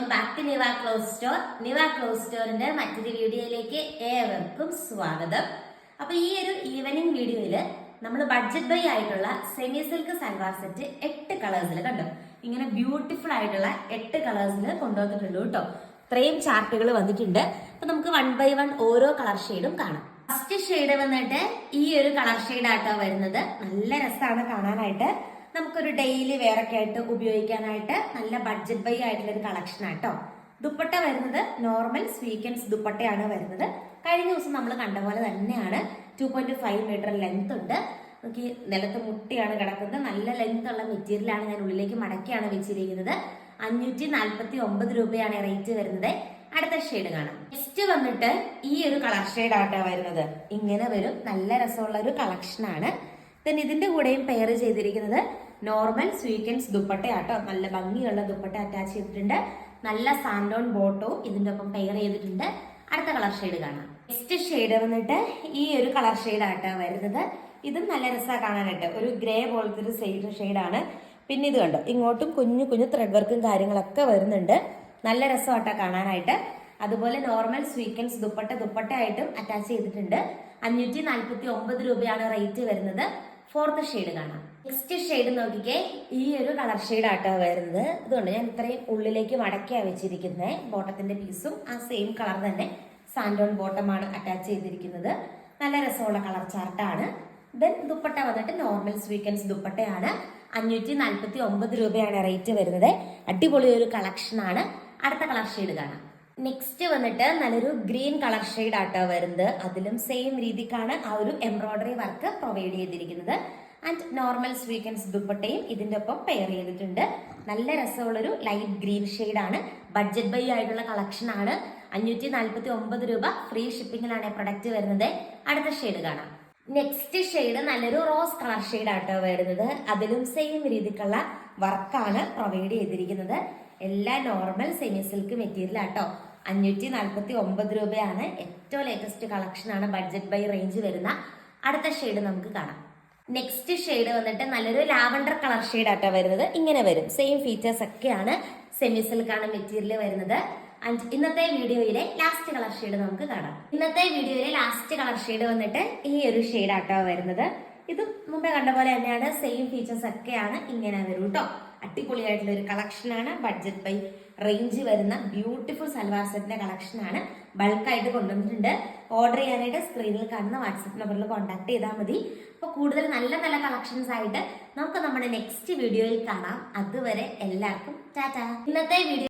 Welcome back to Niva clothes store. Niva clothes സ്റ്റോറിന്റെ മറ്റൊരു വീഡിയോയിലേക്ക് ഏവർക്കും സ്വാഗതം. അപ്പൊ ഈ ഒരു ഈവനിങ് വീഡിയോയിൽ നമ്മൾ ബഡ്ജറ്റ് ബൈ ആയിട്ടുള്ള സെമി സിൽക്ക് സൽവാർ സെറ്റ് എട്ട് കളേഴ്സിൽ കണ്ടു? ഇങ്ങനെ ബ്യൂട്ടിഫുൾ ആയിട്ടുള്ള എട്ട് കളേഴ്സിൽ കൊണ്ടുവന്നിട്ടുള്ളൂ കേട്ടോ ഇത്രയും ചാർട്ടുകൾ വന്നിട്ടുണ്ട്. അപ്പൊ നമുക്ക് വൺ ബൈ വൺ ഓരോ കളർ ഷെയ്ഡും കാണാം. ഫസ്റ്റ് ഷെയ്ഡ് വന്നിട്ട് ഈ ഒരു കളർ ഷെയ്ഡ് ആട്ടോ വരുന്നത്. നല്ല രസമാണ് കാണാനായിട്ട്. നമുക്കൊരു ഡെയിലി വെയറൊക്കെ ആയിട്ട് ഉപയോഗിക്കാനായിട്ട് നല്ല ബഡ്ജറ്റ് ബൈ ആയിട്ടുള്ള ഒരു കളക്ഷൻ ആട്ടോ ദുപ്പട്ട വരുന്നത് നോർമൽ സ്വീക്കൻസ് ദുപ്പട്ടയാണ് വരുന്നത്. കഴിഞ്ഞ ദിവസം നമ്മൾ കണ്ട പോലെ തന്നെയാണ് two point five metre length ഉണ്ട്. നമുക്ക് ഈ നിലത്ത് മുട്ടിയാണ് കിടക്കുന്നത്. നല്ല ലെങ്ത് ഉള്ള മെറ്റീരിയലാണ് ഞാൻ ഉള്ളിലേക്ക് മടക്കിയാണ് വെച്ചിരിക്കുന്നത്. അഞ്ഞൂറ്റി നാൽപ്പത്തി ഒമ്പത് രൂപയാണ് റേറ്റ് വരുന്നത്. അടുത്ത ഷെയ്ഡ് കാണാം. നെക്സ്റ്റ് വന്നിട്ട് ഈ ഒരു കളർ ഷെയ്ഡ് ആട്ടോ വരുന്നത്. ഇങ്ങനെ വരും. നല്ല രസമുള്ള ഒരു കളക്ഷൻ ആണ്. ദെൻ ഇതിന്റെ കൂടെയും പെയർ ചെയ്തിരിക്കുന്നത് നോർമൽ സ്വീക്കൻസ് ദുപ്പട്ടയാട്ടോ. നല്ല ഭംഗിയുള്ള ദുപ്പട്ട അറ്റാച്ച് ചെയ്തിട്ടുണ്ട്. നല്ല സാൻഡോൺ ബോട്ടോ ഇതിന്റെ ഒപ്പം പെയർ ചെയ്തിട്ടുണ്ട്. അടുത്ത കളർ ഷെയ്ഡ് കാണാം. നെക്സ്റ്റ് ഷെയ്ഡ് വന്നിട്ട് ഈ ഒരു കളർ ഷെയ്ഡ് ആട്ടോ വരുന്നത്. ഇതും നല്ല രസമാണ് കാണാനായിട്ട്. ഒരു ഗ്രേ പോലത്തെ ഒരു സൈഡ് ഷെയ്ഡാണ് പിന്നെ ഇത് കണ്ടോ? ഇങ്ങോട്ടും കുഞ്ഞു കുഞ്ഞു ത്രെഡ് വർക്കും കാര്യങ്ങളൊക്കെ വരുന്നുണ്ട്. നല്ല രസമാട്ടോ കാണാനായിട്ട്. അതുപോലെ നോർമൽ സ്വീക്കൻസ് ദുപ്പട്ട ദുപ്പട്ടയായിട്ടും അറ്റാച്ച് ചെയ്തിട്ടുണ്ട്. അഞ്ഞൂറ്റി നാൽപ്പത്തി ഒമ്പത് രൂപയാണ് റേറ്റ് വരുന്നത്. ഫോർത്ത് ഷെയ്ഡ് കാണാം. നെക്സ്റ്റ് ഷെയ്ഡ് നോക്കിക്കേ ഈ ഒരു കളർ ഷെയ്ഡ് ആട്ടോ വരുന്നത്. ഇതുകൊണ്ട് ഞാൻ ഇത്രയും ഉള്ളിലേക്ക് മടക്കിയാണ് വെച്ചിരിക്കുന്നത് ബോട്ടത്തിന്റെ പീസും ആ സെയിം കളർ തന്നെ സാൻഡോൺ ബോട്ടമാണ് അറ്റാച്ച് ചെയ്തിരിക്കുന്നത്. നല്ല രസമുള്ള കളർ ചാർട്ടാണ് ദെൻ ദുപ്പട്ട വന്നിട്ട് നോർമൽ സ്വീക്കൻസ് ദുപ്പട്ടയാണ്. അഞ്ഞൂറ്റി നാൽപ്പത്തി ഒമ്പത് രൂപയാണ് റേറ്റ് വരുന്നത്. അടിപൊളി ഒരു കളക്ഷൻ ആണ്. അടുത്ത കളർ ഷെയ്ഡ് കാണാം. നെക്സ്റ്റ് വന്നിട്ട് നല്ലൊരു ഗ്രീൻ കളർ ഷെയ്ഡ് ആട്ടോ വരുന്നത്. അതിലും സെയിം രീതിക്കാണ് ആ ഒരു എംബ്രോയിഡറി വർക്ക് പ്രൊവൈഡ് ചെയ്തിരിക്കുന്നത്. ആൻഡ് നോർമൽ സ്വീക്കൻസ് ദുപ്പട്ടയും ഇതിന്റെ ഒപ്പം പെയർ ചെയ്തിട്ടുണ്ട്. നല്ല രസമുള്ളൊരു ലൈറ്റ് ഗ്രീൻ ആണ്. ബഡ്ജറ്റ് ബൈ ആയിട്ടുള്ള കളക്ഷൻ ആണ്. അഞ്ഞൂറ്റി നാൽപ്പത്തി ഒമ്പത് രൂപ ഫ്രീ ഷിപ്പിംഗിലാണ് പ്രൊഡക്റ്റ് വരുന്നത്. അടുത്ത ഷെയ്ഡ് കാണാം. നെക്സ്റ്റ് ഷെയ്ഡ് നല്ലൊരു റോസ് കളർ ഷെയ്ഡ് ആട്ടോ വരുന്നത്. അതിലും സെയിം രീതിക്കുള്ള വർക്കാണ് പ്രൊവൈഡ് ചെയ്തിരിക്കുന്നത്. എല്ലാ നോർമൽ സെമി സിൽക്ക് മെറ്റീരിയൽ ആട്ടോ. അഞ്ഞൂറ്റി നാൽപ്പത്തി ഒമ്പത് രൂപയാണ് ഏറ്റവും ലേറ്റസ്റ്റ് കളക്ഷനാണ് ബഡ്ജറ്റ് ബൈ റേഞ്ച് വരുന്ന അടുത്ത ഷെയ്ഡ് നമുക്ക് കാണാം. നെക്സ്റ്റ് ഷെയ്ഡ് വന്നിട്ട് നല്ലൊരു ലാവണ്ടർ കളർ ഷെയ്ഡ് ആട്ടോ വരുന്നത്. ഇങ്ങനെ വരും. സെയിം ഫീച്ചേഴ്സ് ഒക്കെയാണ് സെമി സിൽക്കാണ് മെറ്റീരിയൽ വരുന്നത്. ആൻഡ് ഇന്നത്തെ വീഡിയോയിലെ ലാസ്റ്റ് കളർ ഷെയ്ഡ് നമുക്ക് കാണാം. ഇന്നത്തെ വീഡിയോയിലെ ലാസ്റ്റ് കളർ ഷെയ്ഡ് വന്നിട്ട് ഈ ഒരു ഷെയ്ഡ് ആട്ടോ വരുന്നത്. ഇത് മുമ്പേ കണ്ട പോലെ തന്നെയാണ്. സെയിം ഫീച്ചേഴ്സ് ഒക്കെയാണ് ഇങ്ങനെ വരും കേട്ടോ അടിപൊളിയായിട്ടുള്ള ഒരു കളക്ഷനാണ്. ബഡ്ജറ്റ് ബൈ റേഞ്ച് വരുന്ന ബ്യൂട്ടിഫുൾ സൽവാർ സെറ്റിന്റെ കളക്ഷനാണ്. ബൾക്കായിട്ട് കൊണ്ടുവന്നിട്ടുണ്ട്. ഓർഡർ ചെയ്യാനായിട്ട് സ്ക്രീനിൽ കാണുന്ന വാട്സപ്പ് നമ്പറിൽ കോൺടാക്ട് ചെയ്താൽ മതി. അപ്പോൾ കൂടുതൽ നല്ല നല്ല കളക്ഷൻസ് ആയിട്ട് നമുക്ക് നമ്മുടെ നെക്സ്റ്റ് വീഡിയോയിൽ കാണാം. അതുവരെ എല്ലാവർക്കും ടാറ്റ. ഇന്നത്തെ വീഡിയോ